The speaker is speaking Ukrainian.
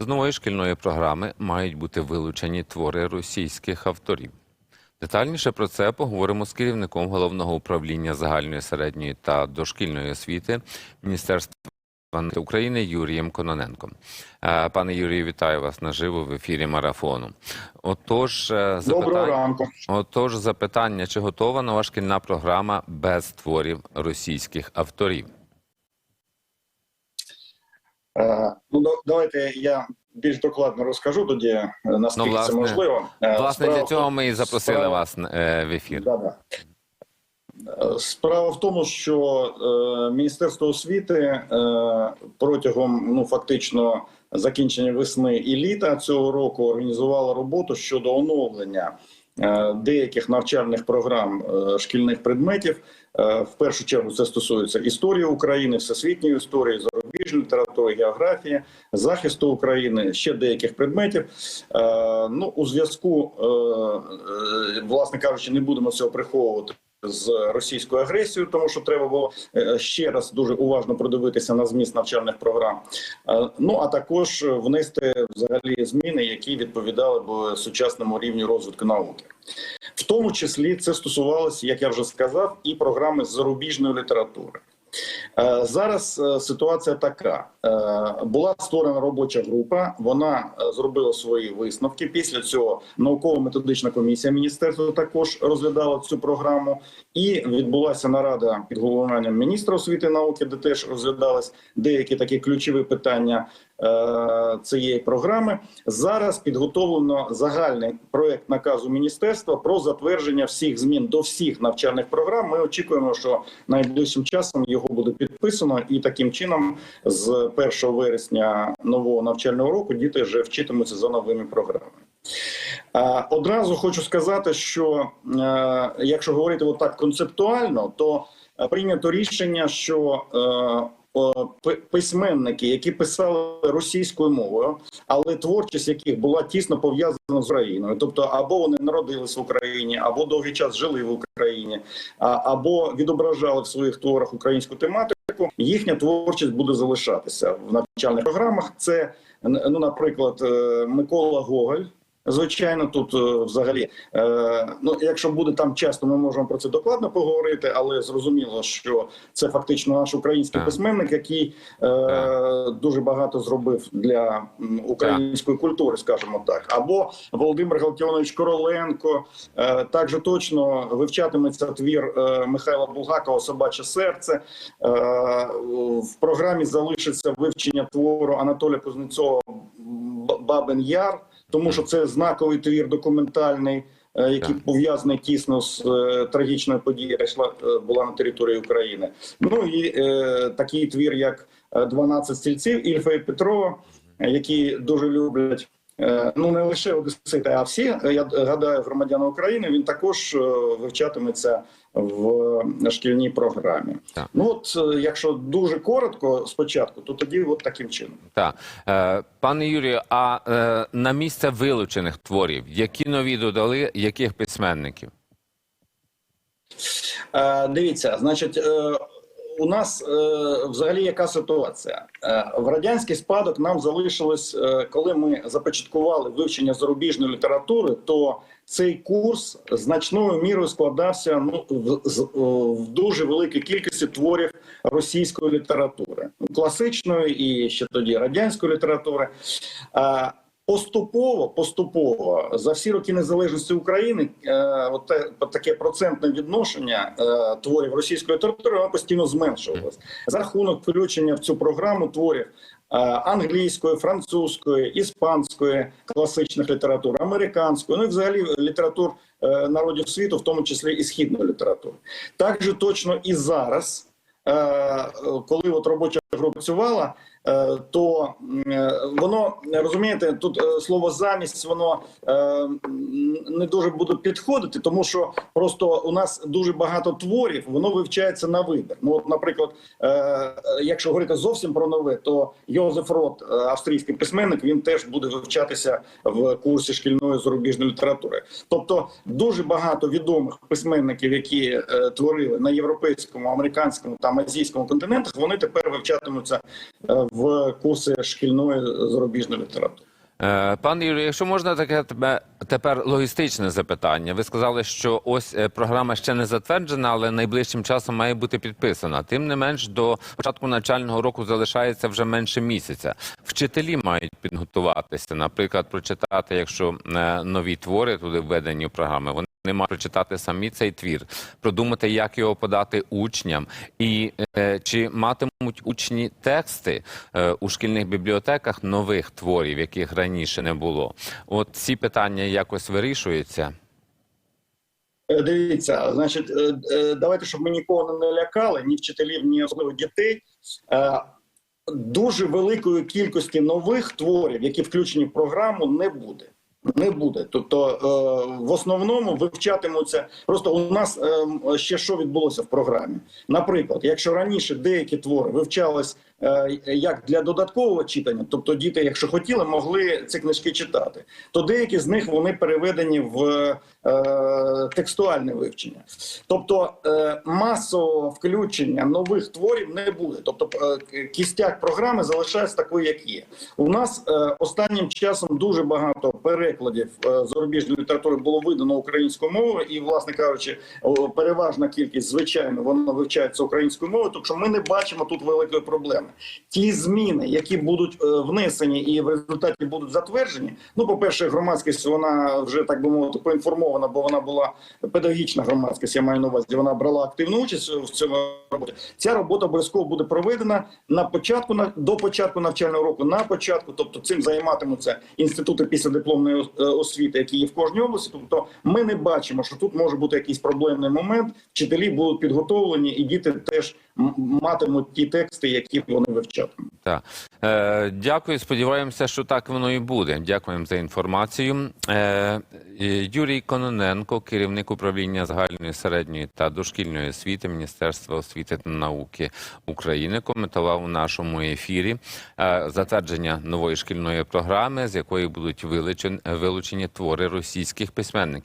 З нової шкільної програми мають бути вилучені твори російських авторів. Детальніше про це поговоримо з керівником головного управління загальної середньої та дошкільної освіти Міністерства України Юрієм Кононенком. Е, Пане Юрію, вітаю вас наживо в ефірі марафону. Отож, е, запитання, ранку. отож, запитання: чи готова нова шкільна програма без творів російських авторів? Е, ну давайте я більш докладно розкажу тоді, е, наскільки Ну, власне, це можливо. Е, Власне, справа для цього ми і запросили справа- вас в ефір. Да-да. Е, Справа в тому, що Міністерство освіти протягом ну фактично закінчення весни і літа цього року організувало роботу щодо оновлення деяких навчальних програм е, шкільних предметів. Е, в першу чергу це стосується історії України, всесвітньої історії, зарубіжної літератури, географії, захисту України, ще деяких предметів. Е, ну у зв'язку, е, е, власне кажучи, не будемо цього приховувати. З російською агресією, тому що треба було е, ще раз дуже уважно продивитися на зміст навчальних програм. Е, Ну а також внести взагалі зміни, які відповідали б сучасному рівню розвитку науки. В тому числі це стосувалося, як я вже сказав, і програми з зарубіжної літератури. Е, Зараз е, ситуація така: Е, була створена робоча група. Вона зробила свої висновки. Після цього науково-методична комісія міністерства також розглядала цю програму, і відбулася нарада під головуванням міністра освіти і науки, де теж розглядались деякі такі ключові питання цієї програми. Зараз підготовлено загальний проект наказу міністерства про затвердження всіх змін до всіх навчальних програм. Ми очікуємо, що найближчим часом його буде підписано, і таким чином з 1 вересня нового навчального року діти вже вчитимуться за новими програмами. Е, Одразу хочу сказати, що е, якщо говорити отак концептуально, то е, прийнято рішення, що е, письменники, які писали російською мовою, але творчість яких була тісно пов'язана з Україною, тобто або вони народились в Україні, або довгий час жили в Україні, або відображали в своїх творах українську тематику, їхня творчість буде залишатися в навчальних програмах. Це ну, наприклад, е, Микола Гоголь. Звичайно, тут е, взагалі, е, ну якщо буде там часто, ми можемо про це докладно поговорити, але зрозуміло, що це фактично наш український письменник, який е, дуже багато зробив для української культури, скажімо так. Або Володимир Галтіонович Короленко. Також точно вивчатиметься твір Михайла Булгакова Собаче серце. В програмі залишиться вивчення твору Анатолія Кузнецова Бабин Яр тому що це знаковий твір документальний, е, який Так. пов'язаний тісно з е, трагічною подією, яка йшла е, була на території України. Ну і е, такий твір, як е, «12 стільців Ільфа і Петрова, які дуже люблять. Е, Ну не лише одесити, а всі я гадаю, громадяни України. Він також е, вивчатиметься в шкільній програмі. Так. Ну от е, якщо дуже коротко спочатку, то тоді от таким чином. Так, е, пане Юрію, а е, на місце вилучених творів, які нові додали, яких письменників? Е, Дивіться, значить, е, у нас е, взагалі яка ситуація? Е, В радянський спадок нам залишилось, е, коли ми започаткували вивчення зарубіжної літератури, то цей курс значною мірою складався ну в, в дуже великій кількості творів російської літератури, класичної і ще тоді радянської літератури. Поступово, поступово за всі роки незалежності України, е, от таке процентне відношення е, творів російської літератури воно постійно зменшувалось за рахунок включення в цю програму творів е, англійської, французької, іспанської класичних літератур, американської, ну і взагалі літератур народів світу, в тому числі і східної літератури. Так же точно і зараз, коли от робоча група працювала. Е, То е, воно розумієте, тут е, слово замість воно не дуже буде підходити, тому що просто у нас дуже багато творів, воно вивчається на вибір. Ну, от, наприклад, якщо говорити зовсім про нове, то Йозеф Рот, австрійський письменник, він теж буде вивчатися в курсі шкільної зарубіжної літератури. Тобто, дуже багато відомих письменників, які творили на європейському, американському та азійському континентах, вони тепер вивчатимуться е, в курси шкільної зарубіжної літератури. Е, Пан Юрій, якщо можна таке тебе тепер логістичне запитання. Ви сказали, що ось е, програма ще не затверджена, але найближчим часом має бути підписана. Тим не менш, до початку навчального року залишається вже менше місяця. Вчителі мають підготуватися, наприклад, прочитати, якщо е, нові твори туди введені в програми. Вони вони мають прочитати самі цей твір, продумати, як його подати учням, і е, чи матимуть учні тексти е, у шкільних бібліотеках нових творів, яких раніше не було. От ці питання якось вирішуються. Е, Дивіться, значить, е, е, давайте, щоб ми нікого не лякали, ні вчителів, ні особливо дітей. Дуже великої кількості нових творів, які включені в програму, не буде. Не буде. Тобто, в основному вивчатимуться. Просто у нас ще що відбулося в програмі. Наприклад, якщо раніше деякі твори вивчались як для додаткового читання, тобто діти, якщо хотіли, могли ці книжки читати, то деякі з них вони переведені в е, текстуальне вивчення. Тобто е, масового включення нових творів не буде. Тобто е, кістяк програми залишається такою, як є. У нас е, останнім часом дуже багато перекладів е, зарубіжної літератури було видано українською мовою, і, власне кажучи, переважна кількість, звичайно, воно вивчається українською мовою. Тобто ми не бачимо тут великої проблеми. Ті зміни, які будуть е, внесені і в результаті будуть затверджені. Ну, по перше, громадськість вона вже так би мовити поінформована, бо вона була педагогічна громадськість. Я маю на увазі, вона брала активну участь в цьому роботі. Ця робота обов'язково буде проведена на початку на до початку навчального року. На початку, тобто цим займатимуться інститути післядипломної е, освіти, які є в кожній області. Тобто, ми не бачимо, що тут може бути якийсь проблемний момент. Вчителі будуть підготовлені, і діти теж матимуть ті тексти, які вони вивчатимуть. Так. Е, дякую. Сподіваємося, що так воно і буде. Дякуємо за інформацію. Е, Юрій Кононенко, керівник управління загальної середньої та дошкільної освіти Міністерства освіти та науки України, коментував у нашому ефірі е, затвердження нової шкільної програми, з якої будуть вилучен- вилучені твори російських письменників.